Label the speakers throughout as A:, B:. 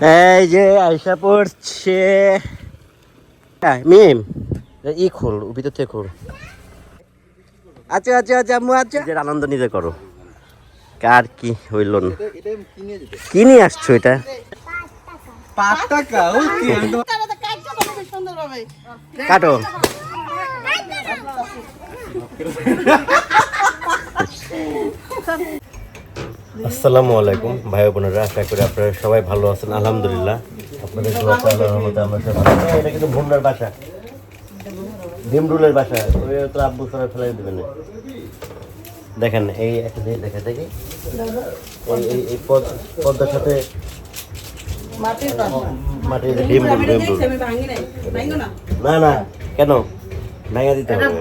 A: এই যে আয়সা পড়ছে। আহ, মিম ই খোল ভিতর থেকে খোল। আচ্ছা আচ্ছা আচ্ছা আম্মু আচ্ছা। নিজের আনন্দ নিজে করো। কার কি হইল না। কি নিয়ে আসছো এটা? কাটো। আসসালামু আলাইকুম ভাই বোনেরা আশা করি আপনারা সবাই ভালো আছেন আলহামদুলিল্লাহ। আপনাদের আল্লাহর আমরা সবাই। এটা কিন্তু ভুন্ডার বাসা। ডিমরুলের বাসা। ওই তো আব্বু সবাই ফেলাই দেবেন দেখেন এই একটা দেখা দেখি। এই এই এই পদ পদ্মার সাথে মাটির ডিমরুল না না কেন? ভেঙে দিতে হবে।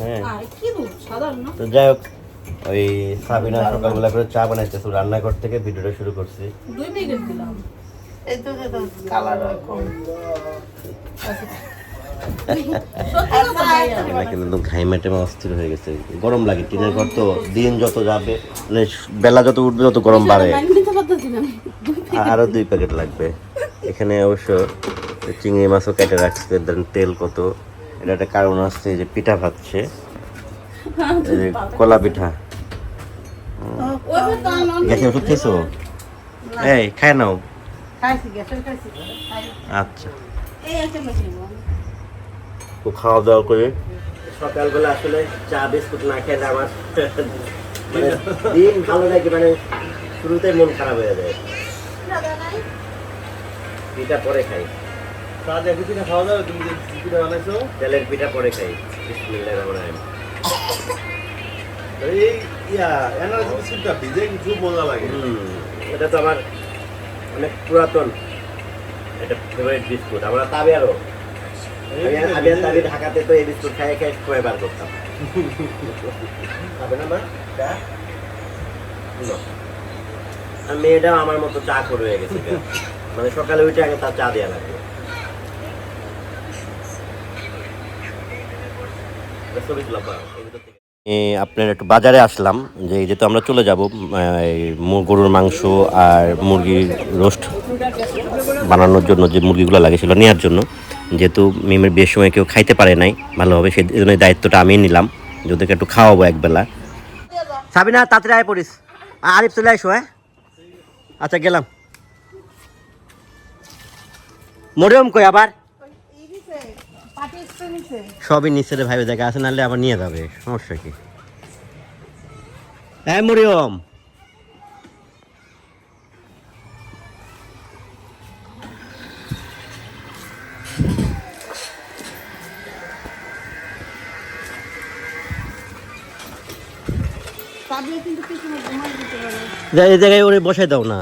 A: হ্যাঁ। তো যাই হোক ওই সাবিনা সকালবেলা করে চা বানাইতেছে রান্নাঘর থেকে ভিডিওটা শুরু করছি। আমরা কিন্তু একদম ঘাইমাটে অস্থির হয়ে গেছে। গরম লাগে টিনের ঘর তো দিন যত যাবে মানে বেলা যত উঠবে তত গরম বাড়ে। আরও দুই প্যাকেট লাগবে। এখানে অবশ্য চিংড়ি মাছও কেটে রাখছে দেন তেল কত। এটা একটা কারণ আসছে যে পিঠা যে কলা পিঠা। গ্যাসে ওষুধ খেয়েছো? এই খায় নাও। আচ্ছা। তো খাওয়া দাওয়া করে। সকালবেলা আসলে চা বিস্কুট না খেলে আমার মানে দিন ভালো লাগে মানে শুরুতে মন খারাপ হয়ে যায়। পিঠা পরে খাই।
B: পিঠা খাওয়া যাবে তুমি যে পিঠা বানাইছো?
A: তেলের পিঠা পরে খাই
B: এই ইয়া এনার্জি বিস্কুটটা ভিজে কিছু মজা লাগে।
A: এটা তো আমার অনেক পুরাতন। এটা ফেভারিট বিস্কুট আমরা তাবিয়ারও। আমি আমি ঢাকাতে তো এই বিস্কুট খাই খাই খুঁয়ে বার করতাম। খাবে না মা আর মেয়েটাও আমার মতো চা করে হয়ে গেছে মানে সকালে উঠে আগে তার চা দেওয়া লাগবে। ছবি তুলা আপনার একটু বাজারে আসলাম, যে এই যেহেতু আমরা চলে যাব গরুর মাংস আর মুরগির রোস্ট বানানোর জন্য, যে মুরগিগুলো লাগে সেগুলো নেওয়ার জন্য। যেহেতু মিমের বিয়ের সময় কেউ খাইতে পারে নাই ভালোভাবে, সেই জন্য দায়িত্বটা আমি নিলাম, যে ওদেরকে একটু খাওয়াবো একবেলা। সাবিনা, তাড়াতাড়ি আয় পড়িস। আরিফ, চলে আসো হ্যাঁ? আচ্ছা গেলাম। মরিয়ম কই আবার? সবই নিচে রে ভাইবে জায়গা আছে, নাহলে আবার নিয়ে যাবে, সমস্যা কি? হ্যাঁ মরিয়ম। এই জায়গায় ওরে বসাই দাও না।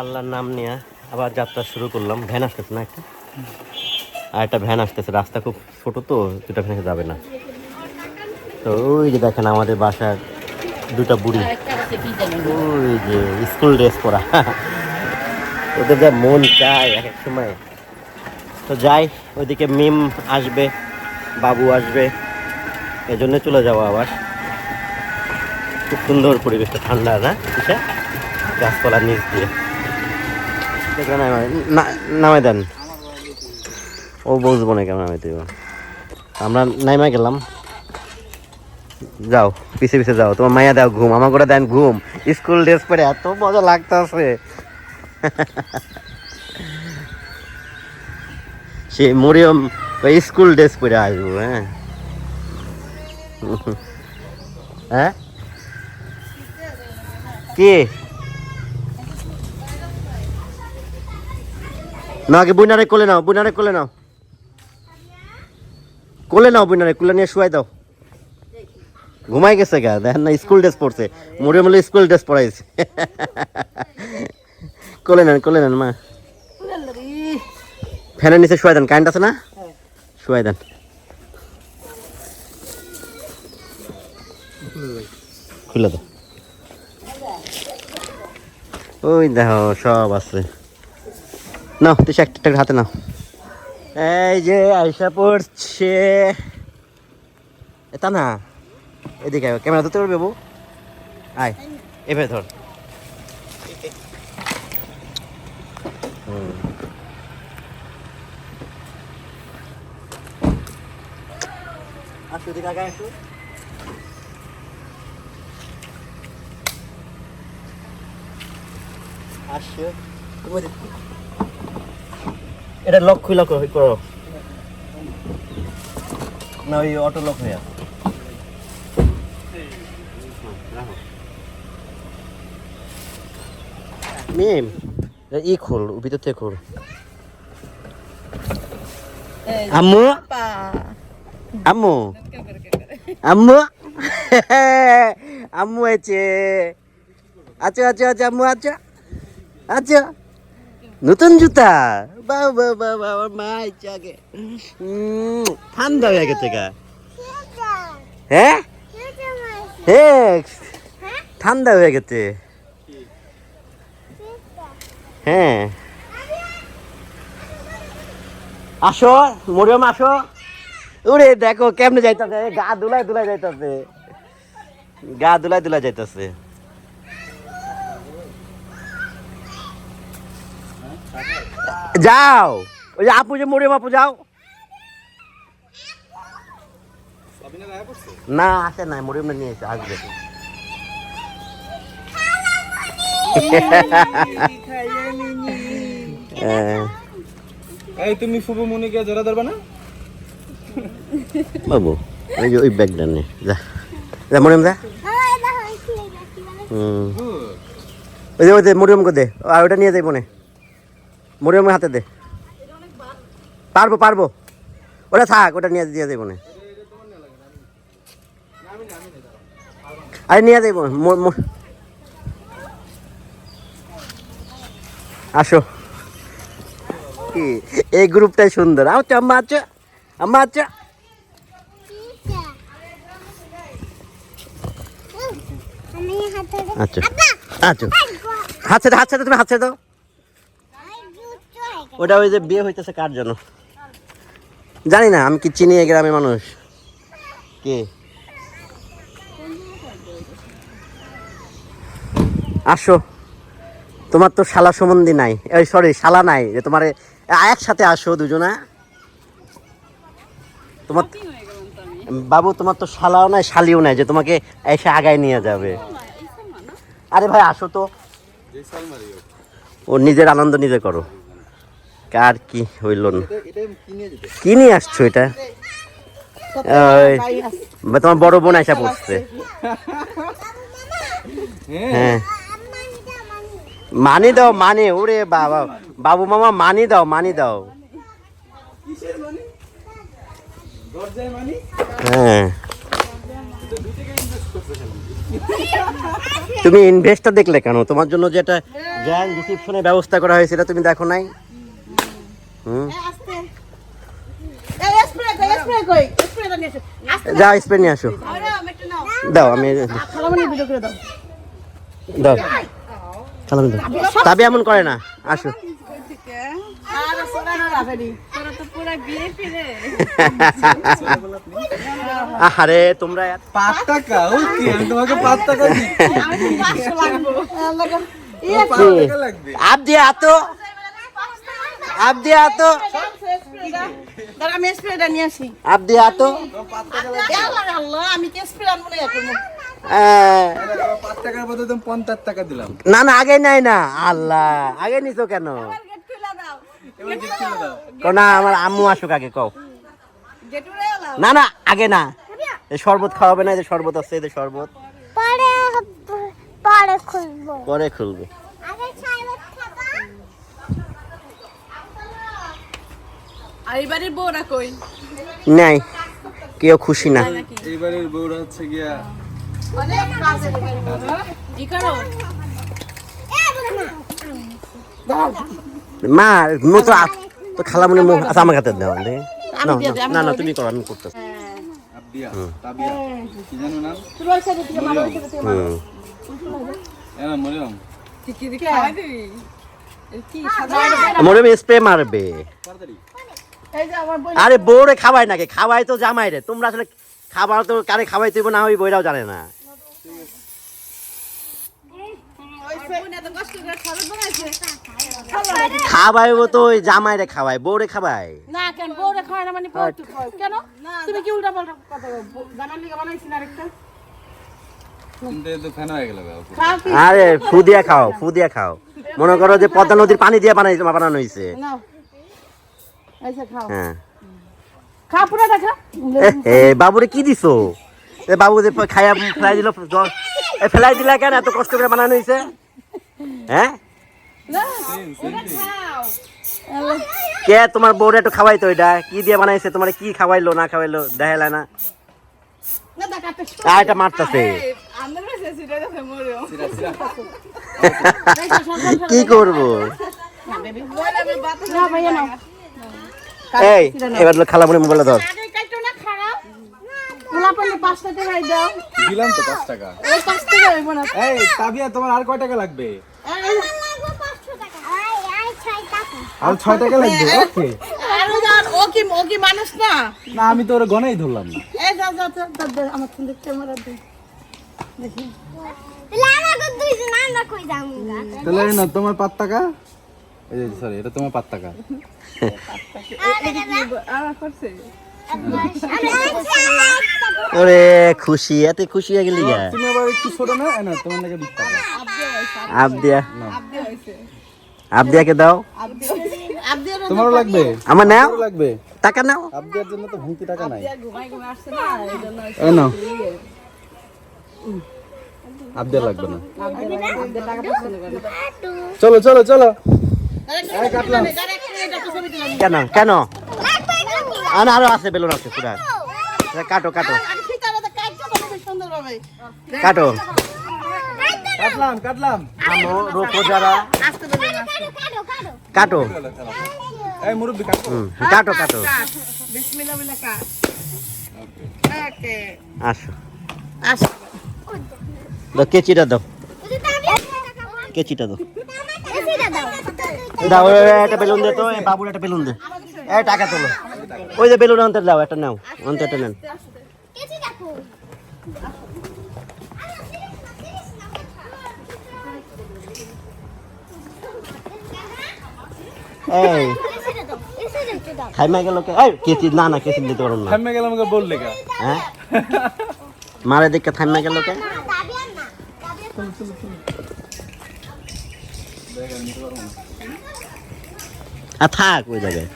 A: আল্লাহর নাম নিয়ে আবার যাত্রা শুরু করলাম। ভ্যান আসতেছে না একটা আর একটা ভ্যান আসতেছে, রাস্তা খুব ছোট তো, দুটা ভ্যানে যাবে না। তো ওই যে দেখেন আমাদের বাসার দুটা বুড়ি। ওই যে স্কুল ড্রেস পরা। ওদের যা মন চায় এক এক সময়। তো যাই, ওইদিকে মিম আসবে, বাবু আসবে। এজন্য চলে যাব আবার। খুব সুন্দর পরিবেশটা, ঠান্ডা না? কিসে? গাছপালার নিচ দিয়ে। দেখে নামায় না- নামায় দেন। ও বুঝব না কেমন নামাই দিব। আমরা নাইমা গেলাম। যাও, পিছে পিছে যাও। তোমার মাইয়া দাও ঘুম আমার করে দেন ঘুম। স্কুল ড্রেস পরে এত মজা লাগতেছে। সে মরিয়ম ওই স্কুল ড্রেস পরে আসব হ্যাঁ। হ্যাঁ? কে? না আগে বুনারে কোলে নাও বুনারে কোলে নাও। কোলে নাও বুনারে কোলে নিয়ে শুয়াই দাও। ঘুমাই গেছে গা, দেখেন না স্কুল ড্রেস পরছে। মোড়ে মোড়ে স্কুল ড্রেস পরাইছে। কোলে নেন কোলে নেন, মা। ফ্যানের নিচে শুয়াই দেন কারেন্ট আছে না? শুয়াই দেন। খুলে দাও। ওই দেখো, সব আছে। নাও তুই একটা একটা হাতে নাও। এই যে আয়সা পড়ছে। এটা না এদিকে ক্যামেরা ধরতে পারবে বউ আয়, এভাবে ধর। হুম। আসো এদিকে আগে আসো। এটা লক খুলা করো করো। না ওই অটো লক হয়ে মিম। ই খোল ভিতর থেকে খোল আম্মু? আম্মু? আম্মু? আম্মু আছে। আচ্ছা আচ্ছা আচ্ছা আম্মু আচ্ছা। আচ্ছা। নতুন জুতা? বাবা বাবা আমার মা আগে। ঠান্ডা হয়ে গেছে গা হ্যাঁ? হ্যাঁ ঠান্ডা হয়ে গেছে হ্যাঁ। আসো মরিয়ম আসো। উড়ে দেখো কেমনে যাইতাছে? গা দুলাই দুলাই যাইতাছে। গা দুলাই দুলাই যাইতাছে। যাও। ওই যে আপু যে মরিয়ম আপু যাও। না আসে নাই মরিয়ম নিয়ে এসে আসবে। হ্যাঁ
C: এই তুমি ফুবু মনিকে জোড়া ধরবে না?
A: বাবু ওই যে ওই ব্যাগটা নে যা। যা মরিয়ম যা। হুম। ওই যে ওই যে মরিয়মকে দে আর ওটা নিয়ে যাই মনে। মরিয়মের হাতে দে। পারব পারব। ওটা থাক ওটা নিয়ে দিয়ে দেবো মনে আরে নিয়ে ম- আসো। কি? এই গ্রুপটাই সুন্দর। আচ্ছা আম্মা আচ্ছা আম্মা আচ্ছা। আচ্ছা আচ্ছা। হাত ছেড়ে হাত ছেড়ে তুমি হাত ছেড়ে দাও। ওটা ওই যে বিয়ে হইতেছে কার জন্য? জানি না আমি কি চিনি এই গ্রামের মানুষ? কে? আসো। তোমার তো শালা সম্বন্ধী নাই। এই সরি শালা নাই যে তোমার একসাথে আসো দুজনা। তোমার বাবু তোমার তো শালাও নাই শালিও নাই যে তোমাকে এসে আগায় নিয়ে যাবে। আরে ভাই আসো তো। ও নিজের আনন্দ নিজে করো। কার কি হইল না?
C: এটা কিনে যেতে
A: কি নিয়ে আসছো এটা? ওই, তোমার বড় বোন এসে পড়ছে হ্যাঁ। মানি দাও মানি ওরে বাবা। বাবু মামা মানি দাও মানি দাও। হ্যাঁ। তুমি ইনভেস্টটা দেখলে কেন? তোমার জন্য যেটা রিসিপশনের ব্যবস্থা করা হয়েছে সেটা তুমি দেখো নাই? স্প্রে নিয়ে আসো। দাও। আমি দাও খালামি দাও। তবে এমন করে না। আসো। আরে তোমরা
C: পাঁচ টাকা? আমি তোমাকে পাঁচ টাকা দিই পাঁচ টাকা
D: হ্যাঁ। না
A: না আগে নাই না। আল্লাহ আগে নিছো কেন? না আমার আম্মু আসুক আগে কও। না না আগে না। শরবত খাওয়াবে না যে শরবত আছে যে শরবত।
E: পরে খুলবে।
D: আর এবারের বউরা কই?
A: নাই কেউ খুশি না।
C: এইবারের বউরা হচ্ছে গিয়া
D: অনেক কাজে কি করো
A: মা মতো তো খালামুনি মুখ আচ্ছা আমার হাতে দাও দে। না না, তুমি করো আমি করতেছি।
C: মরিয়ম।
A: স্প্রে মারবে। আরে বউরে খাওয়াই নাকি? খাওয়াই তো জামাই রে। তোমরা আসলে খাবার তো কারে খাওয়াই তুইব না ওই বইরাও জানে না। খাওয়াইবো তো ওই জামাইরে খাওয়াই বউরে খাওয়াই।
F: না কেন বউরে না মানে বউ তুই কেন? তুমি কি উল্টা পাল্টা কথা না আরেকটা?
C: হয়ে।
F: খাও
A: আরে ফু দিয়া খাও ফু দিয়া খাও। মনে করো যে পদ্মা নদীর পানি দিয়ে বানাই বানানো হয়েছে
F: আচ্ছা
A: হ্যাঁ। এ, এ বাবুরে কি দিছো? এ বাবু যে খাইয়া ফেলাই দিল ফেলাই দিলা কেন? এত কষ্ট করে বানানো হয়েছে হ্যাঁ? কে তোমার বউরে একটু খাওয়াইতো এটা? কি দিয়ে বানাইছে? তোমার কি খাওয়াইলো না খাওয়াইলো? দেখাইলা না। এটা মারতাছে। কি করব? এই এবার খালা মনে মোবাইল ধর।
F: আগে কাইটো না খারাপ। গোলা পানি পাঁচটা টাকাই দাও।
C: দিলাম তো পাঁচ টাকা।
F: ওই পাঁচ টাকা হইব না।
C: এই তাবিয়া তোমার আর কয় টাকা লাগবে?
E: লাগবে পাঁচশো টাকা। আই আই ছয় টাকা।
C: আর ছয় টাকা লাগবে? ওকে।
F: ও কি ও কি মানুষ না?
C: না আমি তো ওর গনাই ধরলাম না।
F: এই যা যা যা, যা, যা, আমার ফোন দেখতে আমার দে। দেখি।
E: লাগবে দুইজন আমরা কই যাব?
C: তাহলে না তোমার পাঁচ টাকা। এই যে সরি এটা তোমার টাকা
A: ওরে খুশি এত খুশি হয়ে গেলি গা।
C: তুমি আবার একটু ছোট না? না তোমার নাকি বিশ টাকা
A: আবদিয়া। আবদিয়াকে দাও।
C: তোমারও লাগবে?
A: আমার নাও।
C: লাগবে?
A: টাকা নাও।
C: আবদিয়ার জন্য তো টাকা নাই।
D: ঘুমাই ঘুমাই আসছে না এই জন্য
C: এই নাও। আবদিয়ার লাগবে না। চলো চলো চলো।
A: কেন? কেন? আর আরও আছে বেলুন আছে পুরা কাটো কাটো। কাটো।
C: কাটলাম কাটলাম।
A: আমো রোপো যারা।
F: আস্তে করে না
A: কাটো।
C: এই মুরব্বি কাটো।
A: কাটো কাটো
F: বিসমিল্লাহ বিল্লাহ কাট। ওকে
A: আসো।
F: আস।
A: দাও কেচিটা দাও। কেচিটা দাও। দাও একটা বেলুন দে তো এই বাবুর একটা বেলুন দে। এই টাকা তোলো। ওই যে বেলুন অন্তর দাও একটা নাও অন্তর একটা নেন। এই খাইমা গেল কে? এই না না কেচি দিতে না।
C: আমাকে বললে কা
A: হ্যাঁ? মারে দেখে থাইমা গেল কে?
E: আর
A: থাক ওই জায়গায়।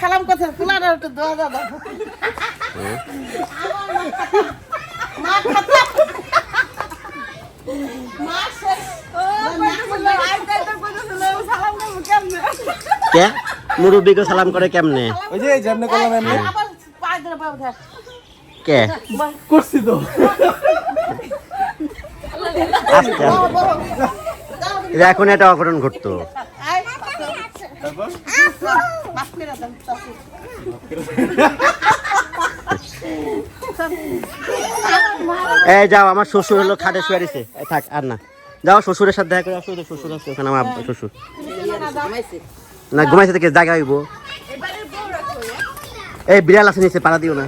F: সালাম করছে পোলারা একটু দোয়া শেষ
A: কে? মুরব্বীকে সালাম করে কেমনে?
C: ওই যে যেমনে করলাম এমনি।
A: কে?
C: করছি তো।
A: আস্তে আস্তে। এটা এখন একটা অঘটন ঘটতো। এই যাও আমার শ্বশুর হলো খাটে শুয়ে দিছে থাক আর না। যাও শ্বশুরের সাথে দেখা করে আসো শ্বশুর আছে ওখানে আমার শ্বশুর। না ঘুমাইছে থেকে জায়গা হইব। এই বিড়াল আছে নিচে পাড়া দিও না।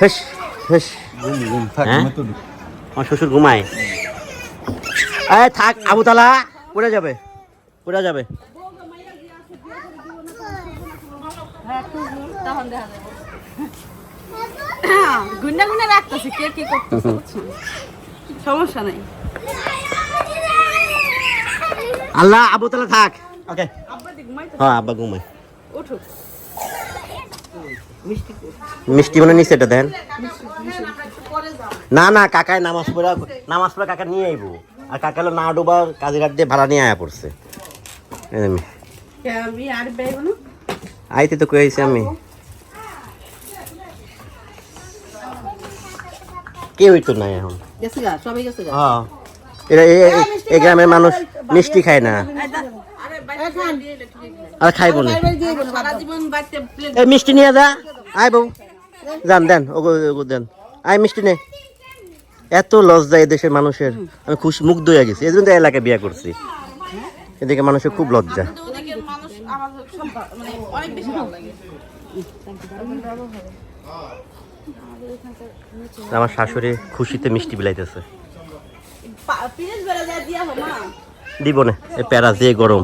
A: হেস হেস। হ্যাঁ? আমার শ্বশুর ঘুমায়। এই থাক আবুতালা পড়ে যাবে পড়ে যাবে?
D: তখন দেখা যাবে? গুন্ডা গুন্ডা রাখতেছে কে কি করতেছে সমস্যা নাই।
A: আল্লাহ আবুতালা থাক। ওকে হ্যাঁ আব্বা ঘুমায়
D: উঠো
A: মিষ্টি মনে নিচে এটা দেন। না না কাকায় নামাজ পড়া নামাজ পড়া কাকা নিয়ে আইবো। আর কাকা হলো না ডোবা কাজীঘাট দিয়ে ভাড়া নিয়ে আয়া পড়ছে। আইতে তো কইছি আমি। কে হইতো না এখন। হ্যাঁ। এরা এই গ্রামের মানুষ মিষ্টি খায় না। আর খাইবো না। মিষ্টি নিয়ে যা। আয় বউ। যান দেন ওগো দেন। আয় মিষ্টি নে। এত লজ্জা এই দেশের মানুষের। আমি খুশি মুগ্ধ হয়ে গেছি। এই জন্য এলাকায় বিয়ে করছি। এদিকে মানুষের খুব লজ্জা।
F: আমার মানে আমার শাশুড়ি খুশিতে মিষ্টি বিলাইতেছে।
D: দিয়া
F: দিব না এই প্যারা যে গরম।